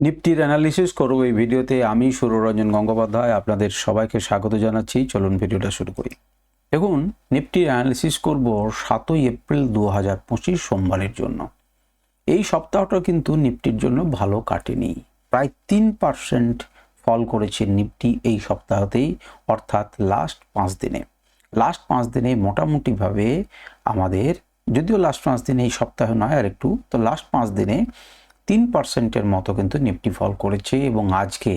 নিফটির analysis করব এই ভিডিওতে। আমি সুররঞ্জন গঙ্গোপাধ্যায়, আপনাদের সবাইকে স্বাগত জানাচ্ছি। চলুন ভিডিওটা শুরু করি। দেখুন নিফটির অ্যানালিসিস করব সাতই এপ্রিল দু হাজার পঁচিশ সোমবারের জন্য। এই সপ্তাহটা কিন্তু নিফটির জন্য ভালো কাটেনি। প্রায় তিন পার্সেন্ট ফল করেছে নিফটি এই সপ্তাহতেই, অর্থাৎ লাস্ট পাঁচ দিনে। লাস্ট পাঁচ দিনে মোটামুটিভাবে আমাদের, যদিও লাস্ট পাঁচ দিনে এই সপ্তাহে নয় আর একটু তো লাস্ট পাঁচ দিনে তিন পার্সেন্টের মতো কিন্তু নিফটি ফল করেছে এবং আজকে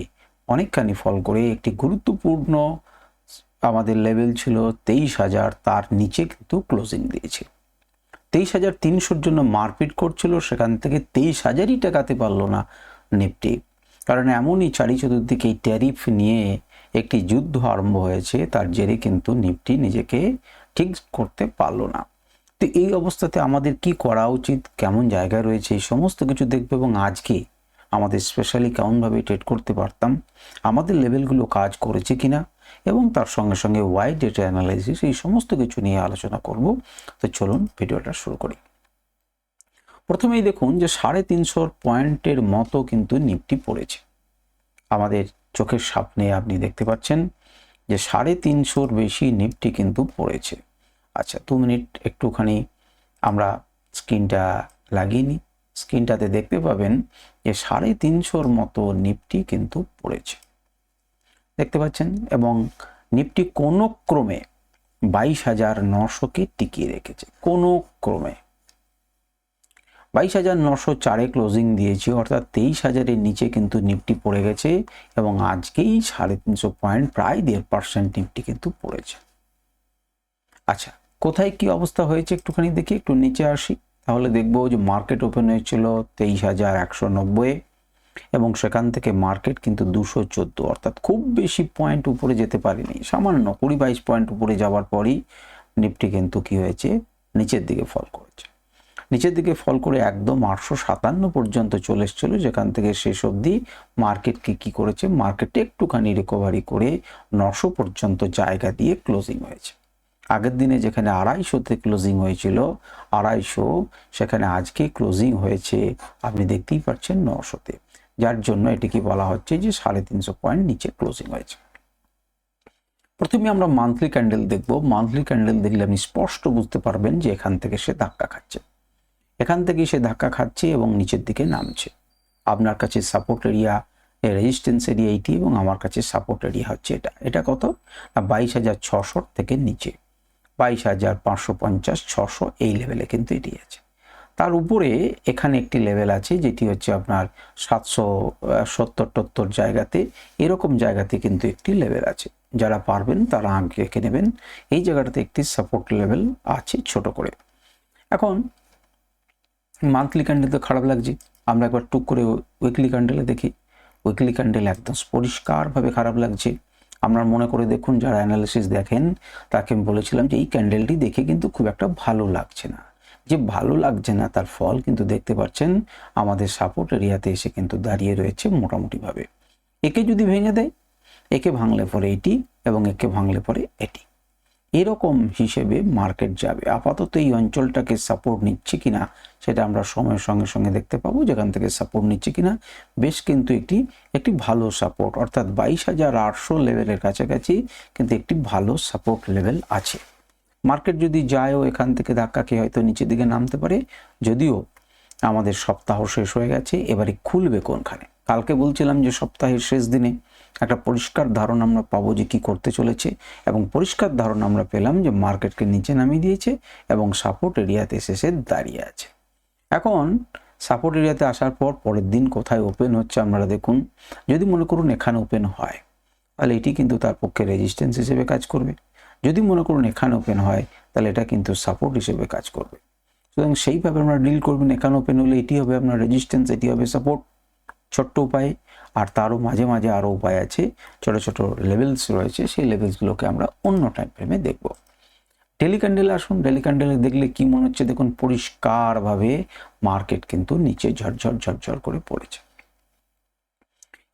অনেকখানি ফল করে একটি গুরুত্বপূর্ণ আমাদের লেভেল ছিল তেইশ হাজার। তার নিচে কিন্তু ক্লোজিং দিয়েছে। তেইশ হাজার তিনশোর জন্য মারপিট করছিল, সেখান থেকে তেইশ হাজারই টাকাতে পারল না নিফটি। কারণ এমনই চারি চতুর্দিকে এই ট্যারিফ নিয়ে একটি যুদ্ধ আরম্ভ হয়েছে, তার জেরে কিন্তু নিফটি নিজেকে ঠিক করতে পারল না। তো এই অবস্থাতে আমাদের কি করা উচিত? কেমন জায়গায় রয়েছে? এই সমস্ত কিছু দেখব এবং আজকে আমাদের স্পেশালি কেমনভাবে ট্রেড করতে পারতাম, আমাদের লেভেলগুলো কাজ করেছে কিনা এবং তার সঙ্গে সঙ্গে ওয়াইড ডেটা অ্যানালাইসিস এই সমস্ত কিছু নিয়ে আলোচনা করব। তো চলুন ভিডিওটা শুরু করি। প্রথমেই দেখুন যে সাড়ে তিনশোর পয়েন্টের মতো কিন্তু নিফটি পড়েছে। আমাদের চোখের সামনে আপনি দেখতে পাচ্ছেন যে সাড়ে তিনশোর বেশি নিফটি কিন্তু পড়েছে। আচ্ছা দু মিনিট একটুখানি আমরা স্ক্রিনটা লাগিয়ে নিই। স্ক্রিনটাতে দেখতে পাবেন যে সাড়ে তিনশোর মতো নিপটি কিন্তু পড়েছে। দেখতে পাচ্ছেন? এবং নিপটি কোনো ক্রমে বাইশ হাজার নশোকে টিকিয়ে রেখেছে। কোনো ক্রমে। বাইশ হাজার নশো চারে ক্লোজিং দিয়েছে, অর্থাৎ তেইশ হাজারের নিচে কিন্তু নিফটি পড়ে গেছে এবং আজকেই সাড়ে তিনশো পয়েন্ট, প্রায় দেড় পার্সেন্ট নিফটি কিন্তু পড়েছে। আচ্ছা কোথায় কি অবস্থা হয়েছে একটুখানি দেখি, একটু নিচে আসি। তাহলে দেখব যে মার্কেট ওপেন হয়েছিল তেইশ হাজার একশো নব্বই এবং সেখান থেকে মার্কেট কিন্তু দুশো চোদ্দ, অর্থাৎ খুব বেশি পয়েন্ট উপরে যেতে পারেনি। সামান্য কুড়ি বাইশ পয়েন্ট উপরে যাওয়ার পরই নিফটি কিন্তু কি হয়েছে? নিচের দিকে ফল করেছে। নিচের দিকে ফল করে একদম আটশো সাতান্ন পর্যন্ত চলে এসেছিল, যেখান থেকে শেষ অবধি মার্কেটকে কি করেছে? মার্কেটে একটুখানি রিকভারি করে নশো পর্যন্ত জায়গা দিয়ে ক্লোজিং হয়েছে। আগের দিনে যেখানে আড়াইশোতে ক্লোজিং হয়েছিল, আড়াইশো, সেখানে আজকে ক্লোজিং হয়েছে, আপনি দেখতেই পাচ্ছেন নশোতে যার জন্য এটিকে বলা হচ্ছে যে সাড়ে তিনশো পয়েন্ট নিচে ক্লোজিং হয়েছে। প্রথমে আমরা মান্থলি ক্যান্ডেল দেখব। মান্থলি ক্যান্ডেল দেখলে আপনি স্পষ্ট বুঝতে পারবেন যে এখান থেকে সে ধাক্কা খাচ্ছে। এখান থেকে সে ধাক্কা খাচ্ছে এবং নিচের দিকে নামছে। আপনার কাছে সাপোর্ট এরিয়া রেজিস্ট্যান্স এরিয়া এইটি এবং আমার কাছে সাপোর্ট এরিয়া হচ্ছে এটা। এটা কত? না, বাইশ হাজার ছশোর থেকে নিচে। বাইশ হাজার পাঁচশো পঞ্চাশ, ছশো এই লেভেলে কিন্তু এটি আছে। তার উপরে এখানে একটি লেভেল আছে, যেটি হচ্ছে আপনার সাতশো সত্তর টত্তর জায়গাতে, এরকম জায়গাতে কিন্তু একটি লেভেল আছে। যারা পারবেন তারা আগে রেখে নেবেন। এই জায়গাটাতে একটি সাপোর্ট লেভেল আছে ছোট করে। এখন মান্থলি ক্যান্ডেল তো খারাপ লাগছে। আমরা একবার টুক করে উইকলি ক্যান্ডেলে দেখি। উইকলি ক্যান্ডেল একদম পরিষ্কারভাবে খারাপ লাগছে। আপনার মনে করে দেখুন, যারা অ্যানালিসিস দেখেন, তাকে আমি বলেছিলাম যে, এই ক্যান্ডেলটি দেখে কিন্তু খুব একটা ভালো লাগছে না। যে ভালো লাগছে না, তার ফল কিন্তু দেখতে পাচ্ছেন, আমাদের সাপোর্ট এরিয়াতে এসে কিন্তু দাঁড়িয়ে রয়েছে মোটামুটিভাবে। একে যদি ভেঙে দেয়, একে ভাঙলে পরে এটি এবং একে ভাঙলে পরে এটি। এরকম হিসেবে মার্কেট যাবে। আপাতত এই অঞ্চলটাকে সাপোর্ট নিচ্ছে কিনা সেটা আমরা সময়ের সঙ্গে সঙ্গে দেখতে পাবো, যেখান থেকে সাপোর্ট নিচ্ছে কিনা। বেশ কিন্তু একটি একটি ভালো সাপোর্ট অর্থাৎ বাইশ হাজার আটশো লেভেলের কাছাকাছি কিন্তু একটি ভালো সাপোর্ট লেভেল আছে। মার্কেট যদি যায়ও, এখান থেকে ধাক্কা খেয়ে হয়তো নিচের দিকে নামতে পারে। যদিও আমাদের সপ্তাহ শেষ হয়ে গেছে, এবারে খুলবে কোনখানে? কালকে বলছিলাম যে সপ্তাহের শেষ দিনে একটা পরিষ্কার ধারণা আমরা পাবো যে কী করতে চলেছে এবং পরিষ্কার ধারণা আমরা পেলাম যে মার্কেটকে নিচে নামিয়ে দিয়েছে এবং সাপোর্ট এরিয়াতে এসে সে দাঁড়িয়ে আছে। এখন সাপোর্ট এরিয়াতে আসার পর পরের দিন কোথায় ওপেন হচ্ছে আপনারা দেখুন। যদি মনে করুন এখানে ওপেন হয়, তাহলে এটি কিন্তু তার পক্ষে রেজিস্ট্যান্স হিসেবে কাজ করবে। যদি মনে করুন এখানে ওপেন হয়, তাহলে এটা কিন্তু সাপোর্ট হিসেবে কাজ করবে। সুতরাং সেইভাবে আমরা ডিল করবেন, এখানে ওপেন হলে এটি হবে আপনার রেজিস্ট্যান্স এটি হবে সাপোর্ট ছোট্ট উপায়, আর তারও মাঝে মাঝে আরও উপায় আছে। ছোট ছোট লেভেলস রয়েছে, সেই লেভেলসগুলোকে আমরা অন্য টাইম ফ্রেমে দেখব। ডেলি ক্যান্ডেলে আসুন। ডেলি ক্যান্ডেলে দেখলে কি মনে হচ্ছে? দেখুন, পরিষ্কারভাবে মার্কেট কিন্তু নিচে ঝরঝর ঝরঝর করে পড়েছে।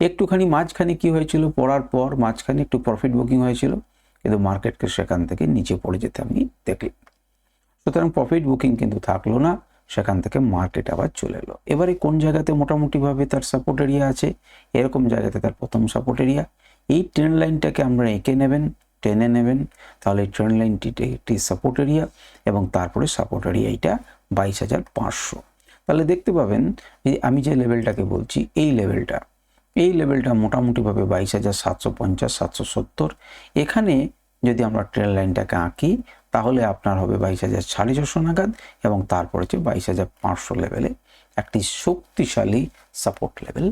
একটুখানি মাঝখানে কি হয়েছিল? পড়ার পর মাঝখানে একটু প্রফিট বুকিং হয়েছিল, কিন্তু মার্কেটকে সেখান থেকে নিচে পড়ে যেতে আমি দেখলাম সুতরাং প্রফিট বুকিং কিন্তু থাকল না। সেখান থেকে মার্কেট আবার চলে এলো। এবারে কোন জায়গাতে মোটামুটিভাবে তার সাপোর্ট এরিয়া আছে? এরকম জায়গাতে তার প্রথম সাপোর্ট এরিয়া এই ট্রেন লাইনটাকে আমরা এঁকে নেবেন, টেনে নেবেন, তাহলে এই ট্রেন লাইনটি একটি সাপোর্ট এরিয়া এবং তারপরে সাপোর্ট এরিয়া এইটা বাইশ হাজার পাঁচশো। তাহলে দেখতে পাবেন যে আমি যে লেভেলটাকে বলছি, এই লেভেলটা এই লেভেলটা মোটামুটিভাবে বাইশ হাজার সাতশো পঞ্চাশ, সাতশো সত্তর। এখানে যদি আমরা ট্রেন লাইনটাকে আঁকি তাহলে আপনার হবে বাইশ হাজার সাড়ে ছশো নাগাদ এবং তারপরে হচ্ছে বাইশ হাজার পাঁচশো লেভেলে একটি শক্তিশালী সাপোর্ট লেভেল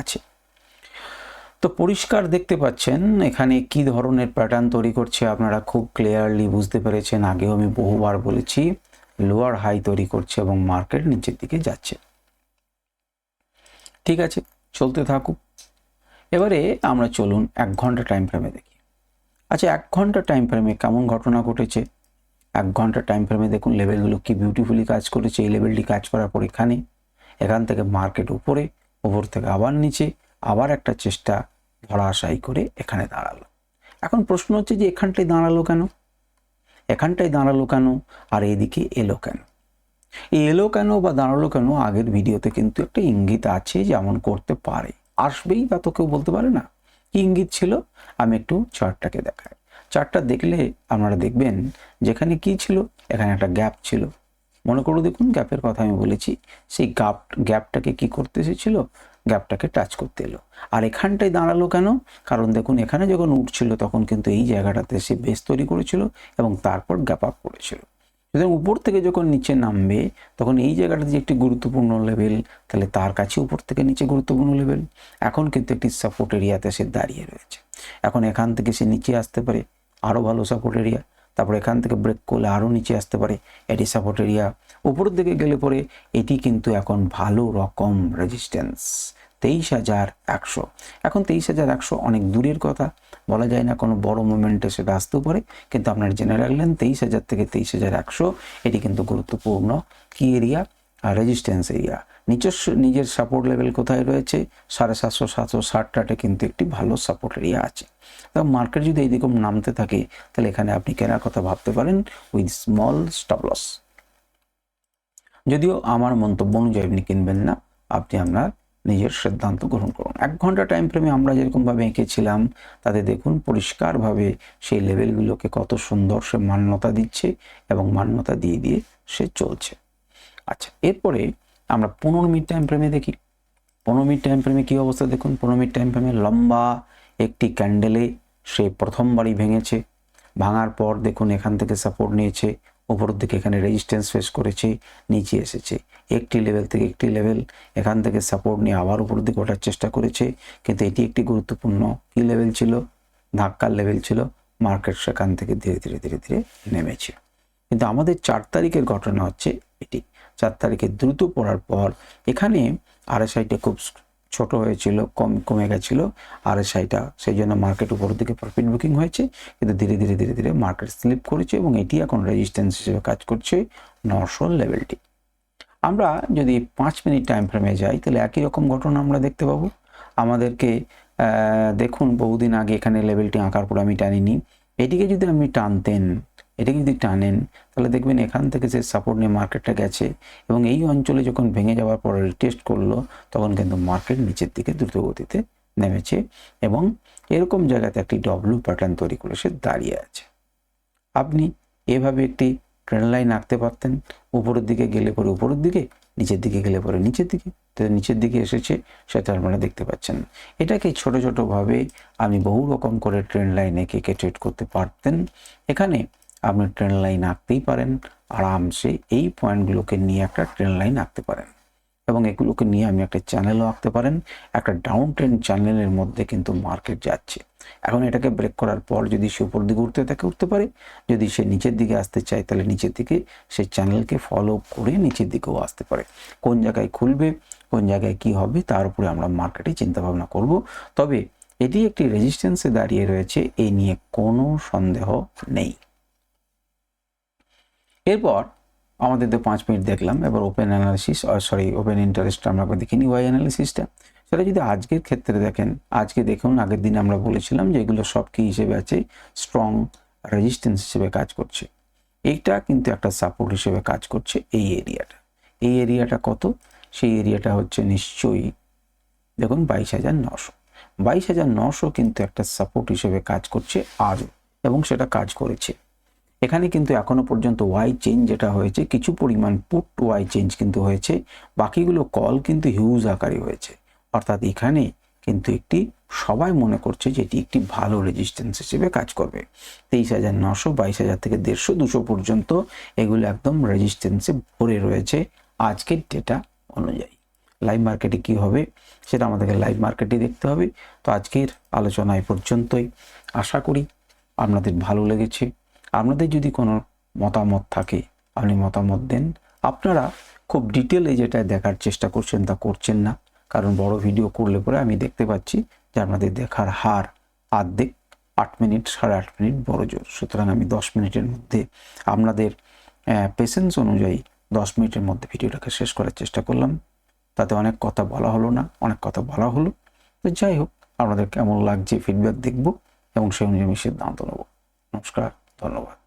আছে। তো পরিষ্কার দেখতে পাচ্ছেন, এখানে কি ধরনের প্যাটার্ন তৈরি করছে আপনারা খুব ক্লিয়ারলি বুঝতে পেরেছেন। আগেও আমি বহুবার বলেছি লোয়ার হাই তৈরি করছে এবং মার্কেট নিচের দিকে যাচ্ছে। ঠিক আছে, চলতে থাকুক। এবারে আমরা চলুন এক ঘণ্টা টাইম ফ্রেমে দেখি। আচ্ছা এক ঘণ্টা টাইম ফ্রেমে কেমন ঘটনা ঘটেছে? এক ঘণ্টা টাইম ফ্রেমে দেখুন লেভেলগুলো কি বিউটিফুলি কাজ করেছে। এই লেভেলটি কাজ করার পর এখানে, এখান থেকে মার্কেট উপরে, উপর থেকে আবার নিচে, আবার একটা চেষ্টা ধরাশায়ী করে এখানে দাঁড়াল। এখন প্রশ্ন হচ্ছে যে এখানটায় দাঁড়াল কেন? এখানটায় দাঁড়াল কেন? আর এদিকে এলো কেন? এই এলো কেন বা দাঁড়াল কেন আগের ভিডিওতে কিন্তু একটা ইঙ্গিত আছে যেমন করতে পারে। আসবেই তা তো কেউ বলতে পারে না। কি ইঙ্গিত ছিল? আমি একটু চার্টটাকে দেখাই। চার্টটা দেখলে আপনারা দেখবেন যেখানে কি ছিল, এখানে একটা গ্যাপ ছিল। মনে করো দেখুন গ্যাপের কথা আমি বলেছি, সেই গ্যাপ গ্যাপটাকে কি করতে এসেছিল? গ্যাপটাকে টাচ করতে এলো। আর এখানটায় দাঁড়াল কেন? কারণ দেখুন, এখানে যখন উঠছিল, তখন কিন্তু এই জায়গাটাতে সে বেস তৈরি করেছিল এবং তারপর গ্যাপ আপ করেছিল। সুতরাং উপর থেকে যখন নিচে নামবে, তখন এই জায়গাটা যে একটি গুরুত্বপূর্ণ লেভেল তাহলে তার কাছে উপর থেকে নিচে গুরুত্বপূর্ণ লেভেল এখন কিন্তু একটি সাপোর্ট এরিয়াতে সে দাঁড়িয়ে রয়েছে। এখন এখান থেকে সে নিচে আসতে পারে। আরও ভালো সাপোর্ট এরিয়া তারপর এখান থেকে ব্রেক করলে আরও নিচে আসতে পারে, এটি সাপোর্ট এরিয়া উপরের দিকে গেলে পরে এটি কিন্তু এখন ভালো রকম রেজিস্ট্যান্স তেইশ হাজার একশো। এখন তেইশ হাজার একশো অনেক দূরের কথা। বলা যায় না কোনো বড় মুভমেন্টে সেটা আসতেও পারে, কিন্তু আপনার জেনে রাখলেন তেইশ হাজার থেকে তেইশ হাজার একশো, এটি কিন্তু গুরুত্বপূর্ণ কি এরিয়া রেজিস্ট্যান্স এরিয়া নিজস্ব নিজের সাপোর্ট লেভেল কোথায় রয়েছে? সাড়ে সাতশো সাতশো ষাটটাতে কিন্তু একটি ভালো সাপোর্ট এরিয়া আছে। তো মার্কেট যদি এইরকম নামতে থাকে, তাহলে এখানে আপনি কেনার কথা ভাবতে পারেন উইথ স্মল স্টপ লস যদিও আমার মন্তব্য অনুযায়ী আপনি কিনবেন না, আপনি আপনার নিজের সিদ্ধান্ত গ্রহণ করুন। এক ঘণ্টা টাইম ফ্রেমে আমরা যেরকমভাবে এঁকেছিলাম, তাতে দেখুন পরিষ্কারভাবে সেই লেভেলগুলোকে কত সুন্দর সে মান্যতা দিচ্ছে এবং মান্যতা দিয়ে দিয়ে সে চলছে। আচ্ছা এরপরে আমরা পনেরো মিনিট টাইম ফ্রেমে দেখি। পনেরো মিনিট টাইম ফ্রেমে কী অবস্থা দেখুন, পনেরো মিনিট টাইম ফ্রেমে লম্বা একটি ক্যান্ডেলে সে প্রথমবারই ভেঙেছে। ভাঙার পর দেখুন এখান থেকে সাপোর্ট নিয়েছে, উপরের দিকে এখানে রেজিস্ট্যান্স ফেস করেছে, নিচে এসেছে। একটি লেভেল থেকে একটি লেভেল এখান থেকে সাপোর্ট নিয়ে আবার উপরের দিকে ওঠার চেষ্টা করেছে, কিন্তু এটি একটি গুরুত্বপূর্ণ কি লেভেল ছিল? ধাক্কার লেভেল ছিল মার্কেট সেখান থেকে ধীরে ধীরে ধীরে ধীরে নেমেছে। কিন্তু আমাদের চার তারিখের ঘটনা হচ্ছে এটি। চার তারিখে দ্রুত পড়ার পর এখানে আরএসআইটা খুব ছোট হয়েছিল, কম, কমে গেছিল। আরএসআইটা সেই জন্য মার্কেট উপরের দিকে প্রফিট বুকিং হয়েছে, কিন্তু ধীরে ধীরে ধীরে ধীরে মার্কেট স্লিপ করেছে এবং এটি এখন রেজিস্ট্যান্স হিসেবে কাজ করছে নশো লেভেলটি আমরা যদি পাঁচ মিনিট টাইম ফ্রেমে যাই, তাহলে একই রকম ঘটনা আমরা দেখতে পাবো। আমাদেরকে দেখুন বহুদিন আগে এখানে লেভেলটি আঁকার পর আমি টানিনি। এটিকে যদি আপনি টানতেন এটাকে যদি টানেন, তাহলে দেখবেন এখান থেকে সে সাপোর্ট নিয়ে মার্কেটটা গেছে এবং এই অঞ্চলে যখন ভেঙে যাওয়ার পর টেস্ট করল, তখন কিন্তু মার্কেট নিচের দিকে দ্রুতগতিতে নেমেছে এবং এরকম জায়গাতে একটি ডব্লু প্যাটার্ন তৈরি করে সে দাঁড়িয়ে আছে। আপনি এভাবে একটি ট্রেন লাইন আঁকতে পারতেন, উপরের দিকে গেলে পরে উপরের দিকে, নিচের দিকে গেলে পরে নিচের দিকে তো নিচের দিকে এসেছে সেটা আপনারা দেখতে পাচ্ছেন এটাকে ছোট ছোটোভাবে আমি বহু রকম করে ট্রেন লাইন এঁকে ট্রেড করতে পারতেন। এখানে আপনি ট্রেন লাইন আঁকতেই পারেন। আরামসে এই পয়েন্টগুলোকে নিয়ে একটা ট্রেন লাইন আঁকতে পারেন। এবং এগুলোকে নিয়ে আমি একটা চ্যানেলও আঁকতে পারেন। একটা ডাউন ট্রেন চ্যানেলের মধ্যে কিন্তু মার্কেট যাচ্ছে। এখন এটাকে ব্রেক করার পর যদি সে উপর দিকে উঠতে থাকে, উঠতে পারে। যদি সে নিচের দিকে আসতে চায়, তাহলে নিচের দিকে সে চ্যানেলকে ফলো করে নিচের দিকেও আসতে পারে। কোন জায়গায় খুলবে, কোন জায়গায় কি হবে, তার উপরে আমরা মার্কেটে চিন্তা ভাবনা করব। তবে এটি একটি রেজিস্ট্যান্সে দাঁড়িয়ে রয়েছে। এই নিয়ে কোনো সন্দেহ নেই। এরপর আমাদের তো পাঁচ মিনিট দেখলাম, এবার ওপেন অ্যানালিসিস সরি ওপেন ইন্টারেস্টটা আমরা একবার দেখিনি ওয়াই অ্যানালিসিসটা সেটা যদি আজকের ক্ষেত্রে দেখেন, আজকে দেখুন, আগের দিন আমরা বলেছিলাম যে এগুলো সব কী হিসেবে আছে? স্ট্রং রেজিস্ট্যান্স হিসেবে কাজ করছে। এইটা কিন্তু একটা সাপোর্ট হিসেবে কাজ করছে এই এরিয়াটা এই এরিয়াটা কত? সেই এরিয়াটা হচ্ছে নিশ্চয়ই, দেখুন, বাইশ হাজার নশো। বাইশ হাজার নশো কিন্তু একটা সাপোর্ট হিসেবে কাজ করছে আজও, এবং সেটা কাজ করেছে। এখানে কিন্তু এখনও পর্যন্ত ওয়াই চেঞ্জ যেটা হয়েছে, কিছু পরিমাণ পুট ওয়াই চেঞ্জ কিন্তু হয়েছে, বাকিগুলো কল কিন্তু হিউজ আকারে হয়েছে। অর্থাৎ এখানে কিন্তু একটি সবাই মনে করছে যে এটি একটি ভালো রেজিস্ট্যান্স হিসেবে কাজ করবে। তেইশ হাজার নশো বাইশ হাজার থেকে দেড়শো দুশো পর্যন্ত এগুলো একদম রেজিস্ট্যান্সে ভরে রয়েছে আজকের ডেটা অনুযায়ী। লাইভ মার্কেটে কি হবে, সেটা আমাদেরকে লাইভ মার্কেটে দেখতে হবে। তো আজকের আলোচনা এই পর্যন্তই। আশা করি আপনাদের ভালো লেগেছে। আপনাদের যদি কোনো মতামত থাকে, আপনি মতামত দেন। আপনারা খুব ডিটেলে যেটা দেখার চেষ্টা করছেন তা করছেন না। কারণ বড় ভিডিও করলে পরে আমি দেখতে পাচ্ছি যে আপনাদের দেখার হার আর্ধেক আট মিনিট সাড়ে আট মিনিট বড় জোর। সুতরাং আমি দশ মিনিটের মধ্যে আপনাদের পেশেন্স অনুযায়ী দশ মিনিটের মধ্যে ভিডিওটাকে শেষ করার চেষ্টা করলাম। তাতে অনেক কথা বলা হলো না, অনেক কথা বলা হলো। তো যাই হোক, আপনাদের কেমন লাগছে ফিডব্যাক দেখব এবং সেই অনুযায়ী সিদ্ধান্ত নেব। নমস্কার। ধন্যবাদ